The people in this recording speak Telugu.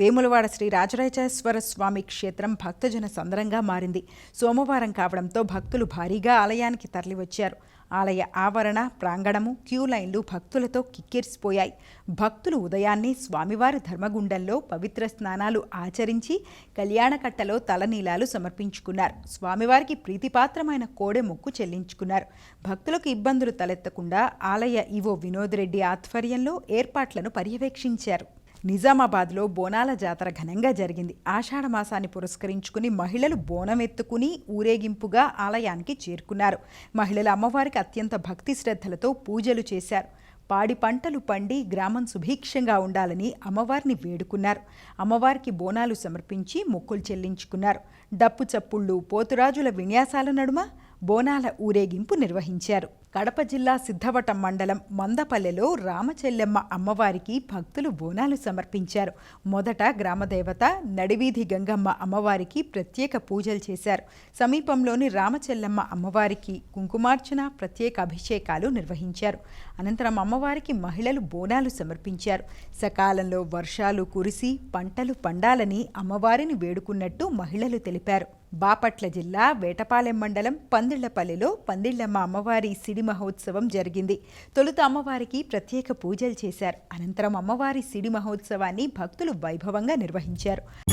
వేములవాడ శ్రీ రాజరాజేశ్వర స్వామి క్షేత్రం భక్తజన సందరంగా మారింది. సోమవారం కావడంతో భక్తులు భారీగా ఆలయానికి తరలివచ్చారు. ఆలయ ఆవరణ ప్రాంగణము క్యూ లైన్లు భక్తులతో కిక్కిరిసిపోయాయి. భక్తులు ఉదయాన్నే స్వామివారి ధర్మగుండంలో పవిత్ర స్నానాలు ఆచరించి కళ్యాణకట్టలో తలనీలాలు సమర్పించుకున్నారు. స్వామివారికి ప్రీతిపాత్రమైన కోడె మొక్కు చెల్లించుకున్నారు. భక్తులకు ఇబ్బందులు తలెత్తకుండా ఆలయ ఈవో వినోద్ రెడ్డి ఆధ్వర్యంలో ఏర్పాట్లను పర్యవేక్షించారు. నిజామాబాద్లో బోనాల జాతర ఘనంగా జరిగింది. ఆషాఢ మాసాన్ని పురస్కరించుకుని మహిళలు బోనం ఎత్తుకుని ఊరేగింపుగా ఆలయానికి చేరుకున్నారు. మహిళలు అమ్మవారికి అత్యంత భక్తి శ్రద్ధలతో పూజలు చేశారు. పాడి పంటలు పండి గ్రామం సుభిక్షంగా ఉండాలని అమ్మవారిని వేడుకున్నారు. అమ్మవారికి బోనాలు సమర్పించి మొక్కులు చెల్లించుకున్నారు. డప్పు చప్పుళ్ళు పోతురాజుల విన్యాసాల నడుమ బోనాల ఊరేగింపు నిర్వహించారు. కడప జిల్లా సిద్ధవటం మండలం మందపల్లెలో రామచెల్లెమ్మ అమ్మవారికి భక్తులు బోనాలు సమర్పించారు. మొదట గ్రామదేవత నడివీధి గంగమ్మ అమ్మవారికి ప్రత్యేక పూజలు చేశారు. సమీపంలోని రామచెల్లెమ్మ అమ్మవారికి కుంకుమార్చన ప్రత్యేక అభిషేకాలు నిర్వహించారు. అనంతరం అమ్మవారికి మహిళలు బోనాలు సమర్పించారు. సకాలంలో వర్షాలు కురిసి పంటలు పండాలని అమ్మవారిని వేడుకున్నట్టు మహిళలు తెలిపారు. బాపట్ల జిల్లా వేటపాలెం మండలం పందిళ్ళపల్లిలో పందిళ్ళమ్మ అమ్మవారి సిడి మహోత్సవం జరిగింది. తొలుత అమ్మవారికి ప్రత్యేక పూజలు చేశారు. అనంతరం అమ్మవారి సిడి మహోత్సవాన్ని భక్తులు వైభవంగా నిర్వహించారు.